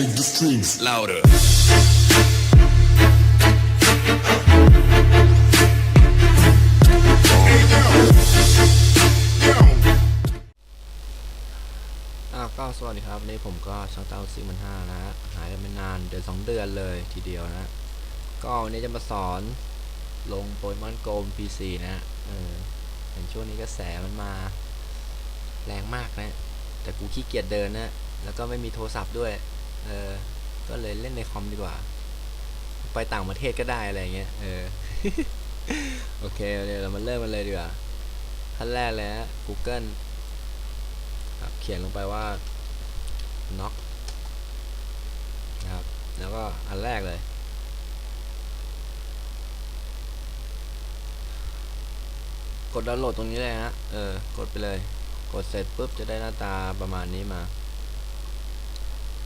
make the strings louder. Hey yo, yo. อ่าก็สวัสดีครับวันนี่ผมก็ช่างเต้าซิมันห้านะฮะหายไปไม่นานเดือนสองเดือนเลยทีเดียวนะ ก็วันนี้จะมาสอนลงโปเกมอนโกม PC นะฮะเออเห็นช่วงนี้กระแสมันมาแรงมากนะ แต่กูขี้เกียจเดินนะ แล้วก็ไม่มีโทรศัพท์ด้วย เออ ก็เลยเล่นในคอมดีกว่า ไปต่างประเทศก็ได้อะไรเงี้ย เออ โอเคเดี๋ยวเรามาเริ่มกันเลยดีกว่าขั้นแรกเลยฮะ Google ครับเขียนลงไปว่า knock นะครับ แล้วก็อันแรกเลย กดดาวน์โหลดตรงนี้เลยฮะ เออ กดไปเลย กดเสร็จปุ๊บจะได้หน้าตาประมาณนี้มา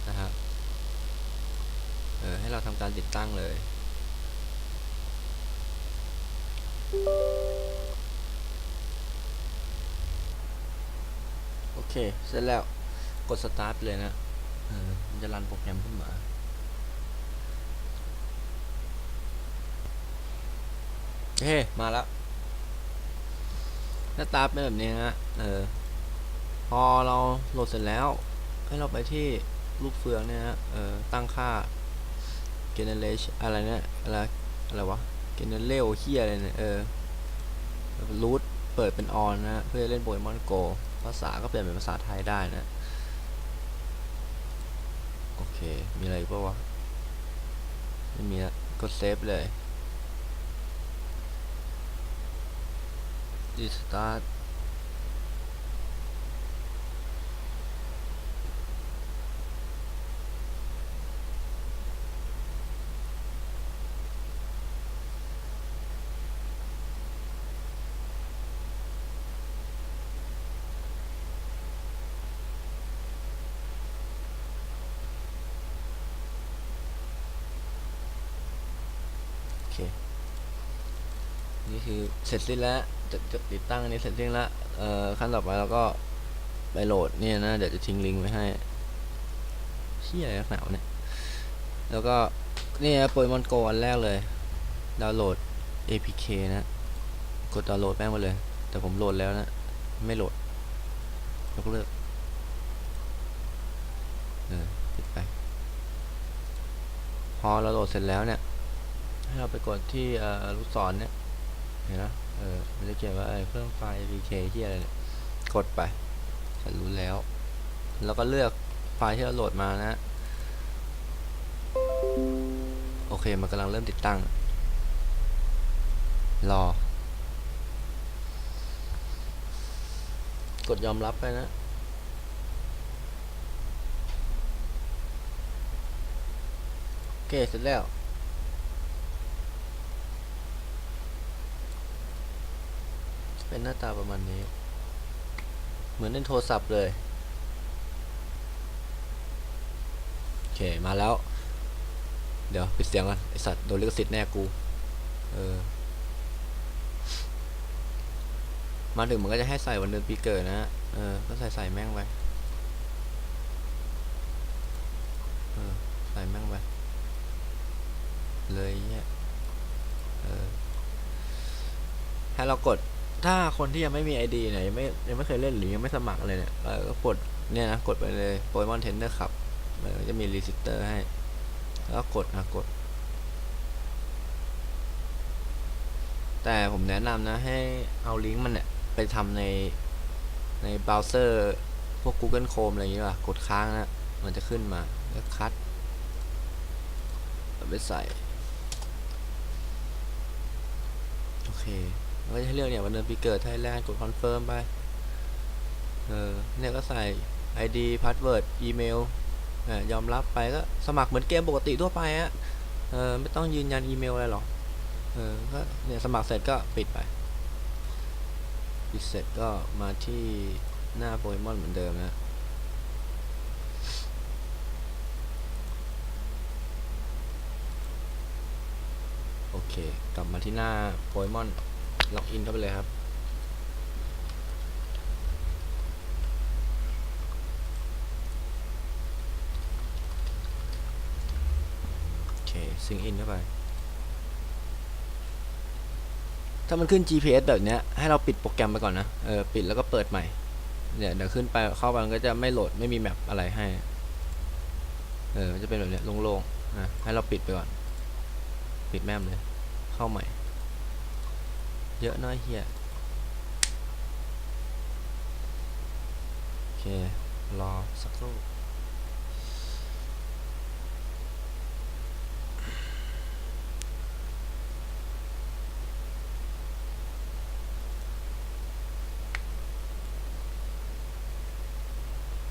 นะครับ ออให้เราทำการติดตั้งเลย โอเค เสร็จแล้วกดสตาร์ทเลยนะเออมันจะรันโปรแกรมขึ้นมาเฮ้มาแล้ว หน้าตาเป็นแบบนี้ฮะเออพอเราโหลดเสร็จแล้ว ให้เราไปที่ลูกเฟืองเนี่ยฮะเออตั้งค่า generation อะไรเนี่ยอะไรอะไรวะ generate เฮียอะไรเนี่ยเออ root เปิดเป็น on นะฮะเพื่อเล่นโปเกมอนโกภาษาก็เปลี่ยนเป็นภาษาไทยได้นะ โอเค มีอะไรอีกปะวะ ไม่มีละกดเซฟเลย restart นี่คือเสร็จสิ้นแล้วจะจะติดตั้งอันนี้เสร็จสิ้นแล้วเอ่อขั้นต่อไปเราก็ไปโหลดเนี่ยนะเดี๋ยวจะทิ้งลิงก์ไว้ให้เชี่ยอะไรหนาวเนี่ยแล้วก็นี่นะโปเกมอนโกอันแรกเลย ดาวน์โหลด APK นะ กดดาวน์โหลดแม่งมาเลย แต่ผมโหลดแล้วนะ ไม่โหลด ยกเลิก เออปิดไป พอเราโหลดเสร็จแล้วเนี่ย ให้เราไปกดที่เอ่อลูกศรเนี่ย เห็นนะเออมันจะเขียนว่าไอ้เครื่องไฟล์ APK ที่อะไรเนี่ยกดไปฉันรู้แล้ว แล้วก็เลือกไฟล์ที่เราโหลดมานะ โอเค มันกำลังเริ่มติดตั้ง รอ กดยอมรับไปนะโอเคเสร็จแล้ว เป็นหน้าตาประมาณนี้ เหมือนเล่นโทรศัพท์เลย โอเค มาแล้ว เดี๋ยวปิดเสียงก่อน ไอสัตว์โดนลิขสิทธิ์แน่กู เออ มาถึงมันก็จะให้ใส่วันเดือนปีเกิดนะฮะเออ ก็ใส่ใส่แม่งไปเออ ใส่แม่งไปเลยเนี่ยเออให้เรากด ถ้าคนที่ยังไม่มี ID เนี่ยยังไม่ยังไม่เคยเล่นหรือยังไม่สมัครเลยเนี่ยเออก็กดเนี่ยนะกดไปเลยโปเกมอนเทนเนอร์ครับมันจะมีรีสิสเตอร์ให้ แล้วก็กดอะกด แต่ผมแนะนำนะให้เอาลิงก์มันเนี่ยไปทำในในเบราว์เซอร์พวก Google Chrome อะไรอย่างเงี้ยว่ะกดค้างนะ มันจะขึ้นมาแล้วคัดเอาไปใส่ โอเค ก็จะให้เลือกเนี่ยวันเดือนปีเกิดไทยแลนด์กดคอนเฟิร์มไป เออเนี่ยก็ใส่ ID พาสเวิร์ดอีเมลยอมรับไปก็สมัครเหมือนเกมปกติทั่วไปอะเออไม่ต้องยืนยันอีเมลอะไรหรอกเออก็เนี่ยสมัครเสร็จก็ปิดไป ปิดเสร็จก็มาที่หน้าโปเกมอนเหมือนเดิมนะโอเค กลับมาที่หน้าโปเกมอน ล็อกอินเข้าไปเลยครับ โอเคซิงอินเข้าไป ถ้ามันขึ้น GPS แบบเนี้ย ให้เราปิดโปรแกรมไปก่อนนะ เออ ปิดแล้วก็เปิดใหม่ เนี่ยเดี๋ยวขึ้นไปเข้าไปมันก็จะไม่โหลดไม่มีแมปอะไรให้ เออ มันจะเป็นแบบเนี้ยโล่งๆนะ ให้เราปิดไปก่อน ปิดแม่มเลย เข้าใหม่ เยอะน้อยเฮียโอเค รอ สักครู่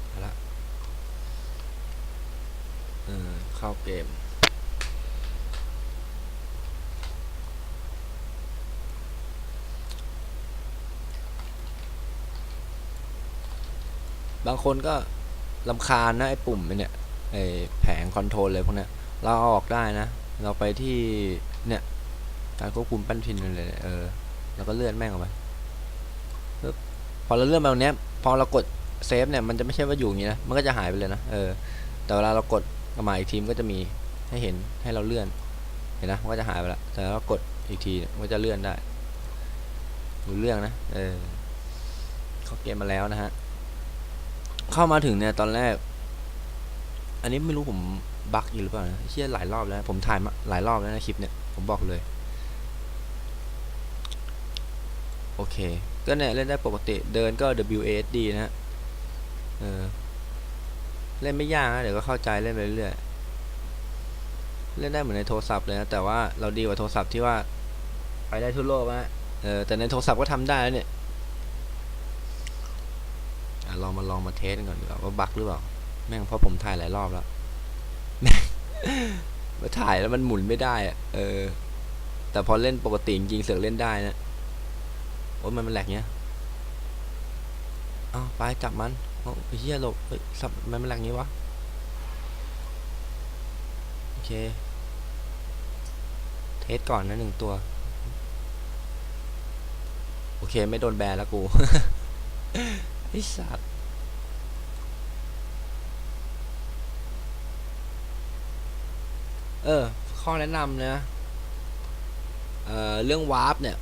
เอาละเออเข้าเกม บางคนก็ลำคาญนะไอ้ปุ่มเนี่ยไอ้แผงคอนโทรลเลยพวกเนี้ยเราเอาออกได้นะ เราไปที่เนี่ยการควบคุมปั้นพินเลยเออแล้วก็เลื่อนแม่งออกไปปึ๊บพอเราเลื่อนไปตรงเนี้ยพอเรากดเซฟเนี่ยมันจะไม่ใช่ว่าอยู่อย่างนี้นะมันก็จะหายไปเลยนะเออแต่เวลาเรากดกมาอีกทีมก็จะมีให้เห็นให้เราเลื่อนเห็นนะมันก็จะหายไปละแต่เรากดอีกทีเนี่ยมันจะเลื่อนได้รู้เรื่องนะเออเขาเกมมาแล้วนะฮะ เข้ามาถึงเนี่ยตอนแรก อันนี้ไม่รู้ผมบั๊กอยู่หรือเปล่านะเชี่ยหลายรอบแล้ว ผมถ่ายมาหลายรอบแล้วนะคลิปเนี่ยผมบอกเลย โอเค ก็เนี่ยเล่นได้ปกติเดินก็ WASD นะฮะเออเล่นไม่ยากนะเดี๋ยวก็เข้าใจเล่นไปเรื่อยๆเล่นได้เหมือนในโทรศัพท์เลยนะแต่ว่าเราดีกว่าโทรศัพท์ที่ว่าไปได้ทั่วโลกนะเออแต่ในโทรศัพท์ก็ทำได้แล้วเนี่ย อะลองมาลองมาเทสก่อนดีกว่าว่าบั๊กหรือเปล่า แม่งเพราะผมถ่ายหลายรอบแล้วม่าถ่ายแล้วมันหมุนไม่ได้อะเออ แต่พอเล่นปกติจริงเสือกเล่นได้นะ โอ้ยมันมันแหลกเนี้ยเอาไปจับมันเอาไอ้เหี้ยหลบเฮ้ยสับมันมันแหลกงี้วะ โอเค เทสก่อนนะหนึ่งตัว โอเคไม่โดนแบนแล้วกูไอ้สัตว์ เออ ข้อแนะนำนะเอ่อเรื่องวาร์ปเนี่ย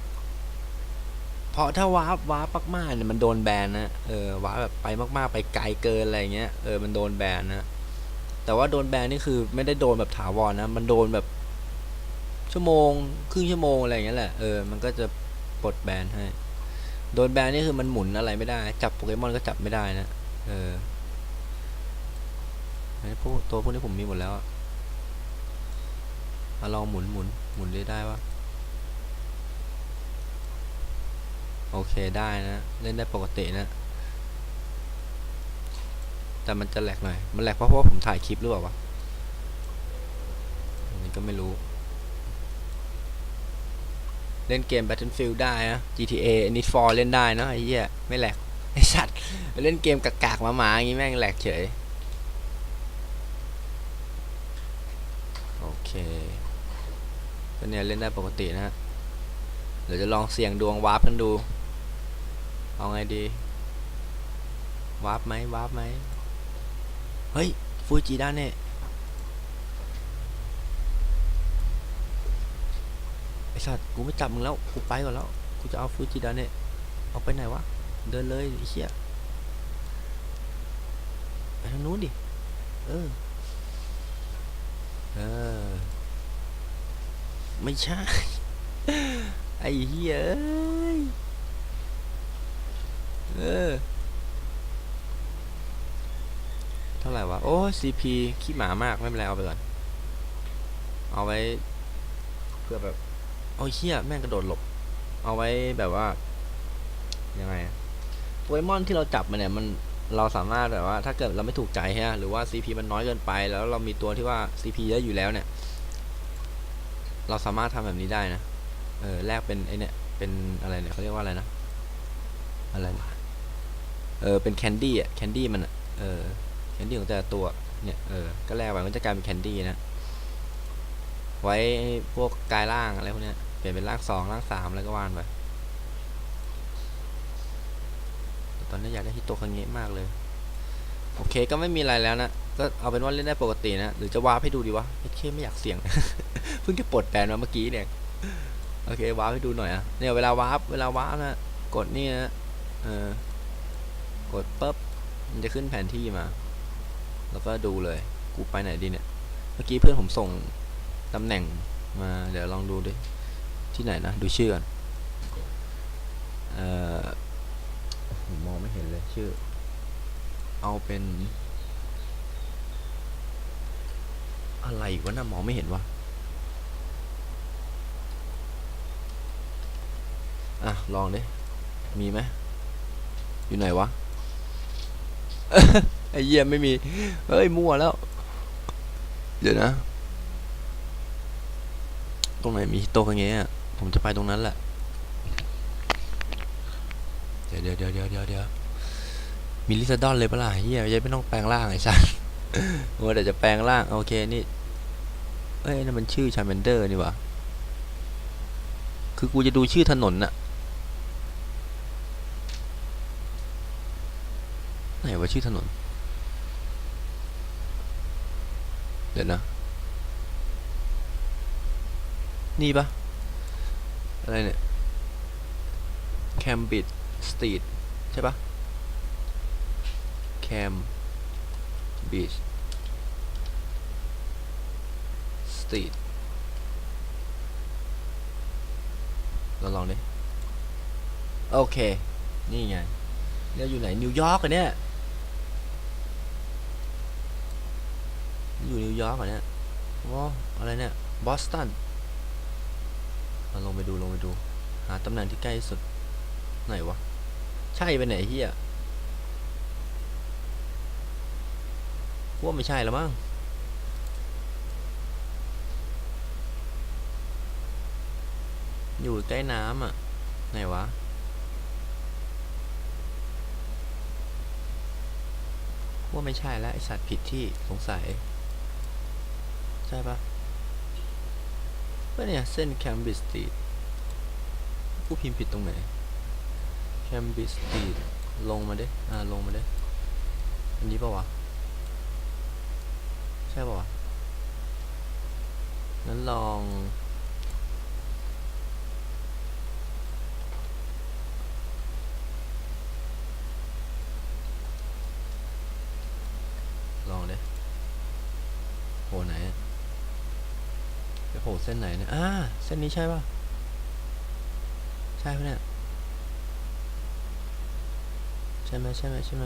เพราะถ้าวาร์ปวาร์ปมากๆเนี่ยมันโดนแบนนะ เออวาร์ปแบบไปมากๆ ไปไกลเกินอะไรเงี้ย เออมันโดนแบนนะ แต่ว่าโดนแบนนี่คือไม่ได้โดนแบบถาวรนะ มันโดนแบบ ชั่วโมง ครึ่งชั่วโมงอะไรเงี้ยแหละ เออ มันก็จะปลดแบนให้ โดนแบนนี่คือมันหมุนอะไรไม่ได้ จับโปเกมอนก็จับไม่ได้นะ เออไอ้พวกตัวพวกนี้ผมมีหมดแล้วอะ มาลองหมุนหมุนหมุนได้ได้ปะโอเคได้นะ เล่นได้ปกตินะ แต่มันจะแหลกหน่อย มันแหลกเพราะเพราะว่าผมถ่ายคลิปหรือเปล่าวะอันนี้ก็ไม่รู้ เล่นเกม Battlefield ได้นะ GTA Need for เล่นได้เนะไอ้เหี้ยไม่แหลกไอ้สัตว์เล่นเกมกากๆหมาๆอย่างงี้แม่งแหลกเฉย โอเค ก็เนี่ยเล่นได้ปกตินะฮะเดี๋ยวจะลองเสี่ยงดวงวาร์ปกันดู เอาไงดี วาร์ปไหมวาร์ปไหมเฮ้ย ฟูจิด้านเนี่ยไอสัตว์กูไม่จับมึงแล้ว กูไปก่อนแล้ว กูจะเอาฟูจิด้านเนี่ยเอาไปไหนวะ เดินเลยไอ้เหี้ยไปทางนู้นดิ เออ เออ ไม่ใช่ ไอ้เหี้ย เออ เท่าไหร่วะ โอ้ซีพีขี้หมามาก ไม่เป็นไร เอาไปก่อน เอาไว้ เพื่อแบบโอ้เฮียแม่งกระโดดหลบ เอาไว้แบบว่า ยังไงโปเกมอนที่เราจับมาเนี่ยมันเราสามารถแบบว่าถ้าเกิดเราไม่ถูกใจฮะหรือว่า CP มันน้อยเกินไป แล้วเรามีตัวที่ว่า CP เยอะอยู่แล้วเนี่ย เราสามารถทำแบบนี้ได้นะ เออแลกเป็นไอเนี่ยเป็นอะไรเนี่ยเขาเรียกว่าอะไรนะ อะไรนะเออเป็นแคนดี้อะแคนดี้มันอะเออแคนดี้ของแต่ละตัวเนี่ยเออก็แลกไปมันจะกลายเป็นแคนดี้นะ ไว้พวกกายร่างอะไรพวกเนี้ยเปลี่ยนเป็นร่างสองร่างสามอะไรก็วานไปตตอนนี้อยากได้ฮิโตคังเงะมากเลย โอเคก็ไม่มีอะไรแล้วนะ ก็เอาเป็นว่าเล่นได้ปกตินะ หรือจะวาร์ปให้ดูดีวะไอ้เช่ไม่อยากเสี่ยง เพิ่งจะปลดแบนมาเมื่อกี้เนี่ย โอเควาร์ปให้ดูหน่อยอะเนี่ยเวลาวาร์ปเวลาวาร์ปนะ กดนี่นะเออกดปุ๊บ มันจะขึ้นแผนที่มา แล้วก็ดูเลย กูไปไหนดีเนี่ย เมื่อกี้เพื่อนผมส่งตำแหน่งมา เดี๋ยวลองดูดิ ที่ไหนนะ ดูชื่อก่อนเออผมมองไม่เห็นเลยชื่อ เอาเป็น อะไรวะนะมองไม่เห็นวะอะ ลองดิ มีไหมอยู่ไหนวะ ไอเยี่ยมไม่มี เฮ้ย มั่วแล้ว เดี๋ยวนะ ตรงไหนมีโตะอย่างเงี้ย ผมจะไปตรงนั้นแหละ เดี๋ยเดี๋ยวเดี๋ยวเดี๋ยวเดี๋ยวเดี๋ยว มีลิซาดอนเลยปะล่ะเฮียยังไม่ต้องแปลงร่างไอ้สัสโอ้เดี๋ยวจะแปลงร่างโอเคนี่เอ้ยนั่นมันชื่อชาเมนเดอร์นี่วะคือกูจะดูชื่อถนนน่ะไหนว่าชื่อถนน เดี๋ยวนะ นี่ปะอะไรเนี่ยแคมบิดสตรีทใช่ปะ แคมบิดสตรีทเราลองดิ โอเค นี่ไงเนี่ยอยู่ไหน นิวยอร์กอะเนี่ย อยู่นิวยอร์กเหรอเนี่ยว้าอะไรเนี่ย บอสตันมาลงไปดู ลงไปดู หาตำแหน่งที่ใกล้สุด ไหนวะ ใช่ไปไหนเฮีย ว่าไม่ใช่แล้วมั้งอยู่ใกล้น้ำอะ ไหนวะ ว่าไม่ใช่แล้วไอสัตว์ผิดที่สงสัย ใช่ปะก็เนี่ย เส้นแคมบิสตรีทกูพิมพ์ผิดตรงไหน แคมบิสตรีทลงมาดิ อ่า ลงมาดิ อันนี้ปะวะ ใช่ปะวะงั้นลอง ลองเดิโผล่ไหนอะไปโผล่เส้นไหนเนี่ยอ่าเส้นนี้ใช่ป่ะ ใช่ปะเนี่ย ใช่ไหมใช่ไหมใช่ไหม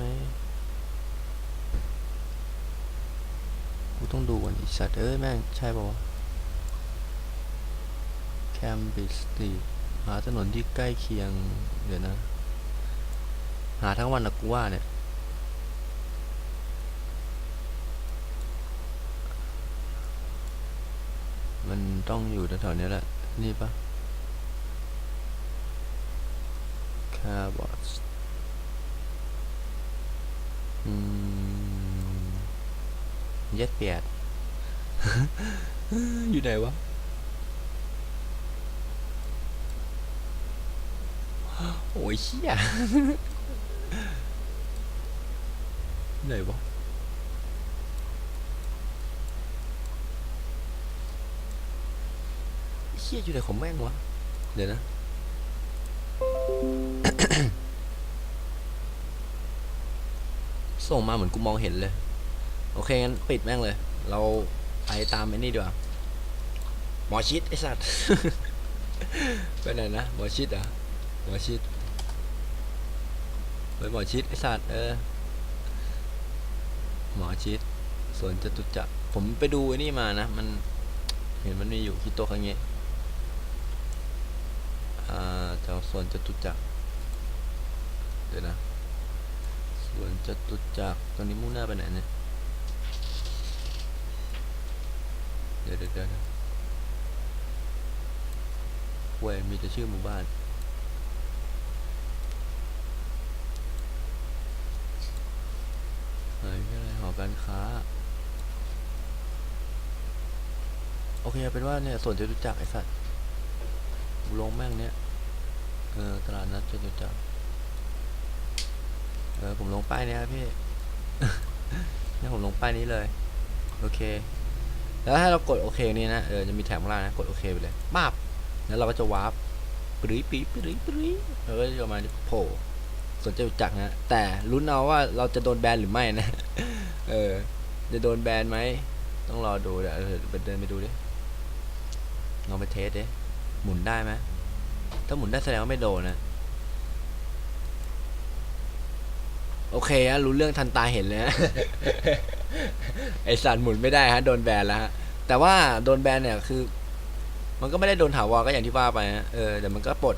กูต้องดูก่อนอีสัตว์เอ้ยแม่ง ใช่ป่าวะแคมบริดจ์สตรีทหาถนนที่ใกล้เคียง เดี๋ยวนะ หาทั้งวันนะกูว่าเนี่ยมันต้องอยู่แถวๆนี้แหละ นี่ปะ เย็ดเปียด อยู่ไหนวะโอ้ยเชี่ยไหนวะเชี่ยอยู่ไหนของแม่งวะ เดี๋ยวนะส่งมาเหมือนกูมองเห็นเลย โอเคงั้นปิดแม่งเลย เราไปตามไอ้นี่ดีกว่าหมอชิดไอสัตว์ ไปไหนนะหมอชิดอะหมอชิดไปหมอชิดไอสัตว์เออหมอชิดสวนจตุจักรผมไปดูไอ้นี่มานะ มันเห็นมันมีอยู่ที่โต๊ะข้างเงี้ยอ่าแถวสวนจตุจักรเดี๋ยวนะสวนจตุจักรตอนนี้มุ่งหน้าไปไหนเนี่ย เดี๋ยวเดี๋ยวเดี๋ยวเว้ยมีแต่ชื่อหมู่บ้านไหนไม่อะไรหอการค้า โอเคเป็นว่าเนี่ยส่วนจตุจักรไอสัตว์ลงแม่งเนี่ย เออตลาดนัดจตุจักรเออผมลงป้ายเนี่ยครับพี่เนี่ยผมลงป้ายนี้เลย โอเค แล้วถ้าเรากดโอเคนี่นะ เออ จะมีแถบข้างล่างนะ กดโอเคไปเลยมาบแล้วเราก็จะวาร์ปปรีปรีปรีปรี๊แล้วก็จะมาโผล่สนใจจักนะ แต่ลุ้นเอาว่าเราจะโดนแบนหรือไม่นะ เออ จะโดนแบนไหม ต้องรอดูเดี๋ยวเดินไปดูดิ ลองไปเทสดิ หมุนได้ไหม ถ้าหมุนได้แสดงว่าไม่โดนนะโอเคฮะรู้เรื่องทันตาเห็นเลยฮะ ไอสัตว์หมุนไม่ได้ฮะโดนแบนแล้วฮะแต่ว่าโดนแบนเนี่ยคือ มันก็ไม่ได้โดนถาวรก็อย่างที่ว่าไปฮะเออเดี๋ยวมันก็ปลด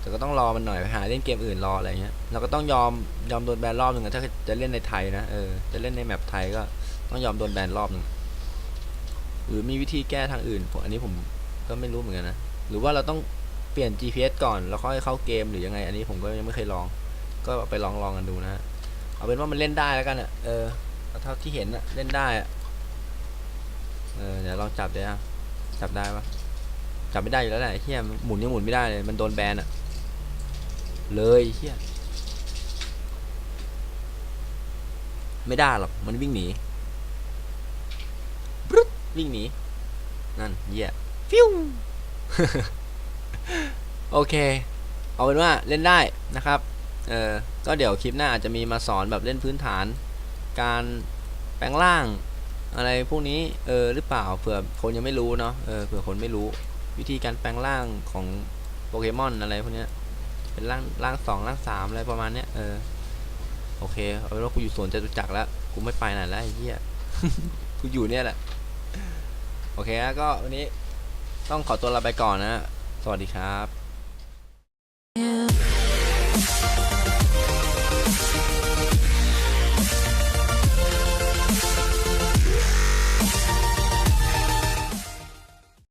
แต่ก็ต้องรอมันหน่อยไปหาเล่นเกมอื่นรออะไรเงี้ยเราก็ต้องยอมยอมโดนแบนรอบหนึ่งถ้าจะเล่นในไทยนะเออจะเล่นในแมปไทยก็ต้องยอมโดนแบนรอบหนึ่งหรือมีวิธีแก้ทางอื่นผมอันนี้ผมก็ไม่รู้เหมือนกันนะหรือว่าเราต้องเปลี่ยน GPS ก่อนแล้วค่อยเข้าเกมหรือยังไง อันนี้ผมก็ยังไม่เคยลอง ก็ไปลองลองกันดูนะฮะเอาเป็นว่ามันเล่นได้แล้วกันอะเออ เท่าที่เห็นอะเล่นได้อะเออเดี๋ยวลองจับเดี๋ยวจับได้ปะจับไม่ได้อยู่แล้วแหละเฮียหมุนยังหมุนไม่ได้เลยมันโดนแบนอะเลยเฮียไม่ได้หรอกมันวิ่งหนีปรึ๊ดวิ่งหนีนั่นเหี้ยฟิวโอเค เอาเป็นว่าเล่นได้นะครับ เออก็เดี๋ยวคลิปหน้าอาจจะมีมาสอนแบบเล่นพื้นฐาน การแปลงร่างอะไรพวกนี้เออหรือเปล่าเผื่อคนยังไม่รู้เนาะเออเผื่อคนไม่รู้ วิธีการแปลงร่างของโปเกมอนอะไรพวกนี้เป็นร่างร่างสองร่างสามอะไรประมาณเนี้ยเออโอเคเอาเป็นว่ากูอยู่สวนจตุจักรแล้วกูไม่ไปไหนแล้วไอ้เหี้ยกูอยู่เนี่ยแหละโอเคแล้วก็วันนี้ต้องขอตัวลาไปก่อนนะ สวัสดีครับ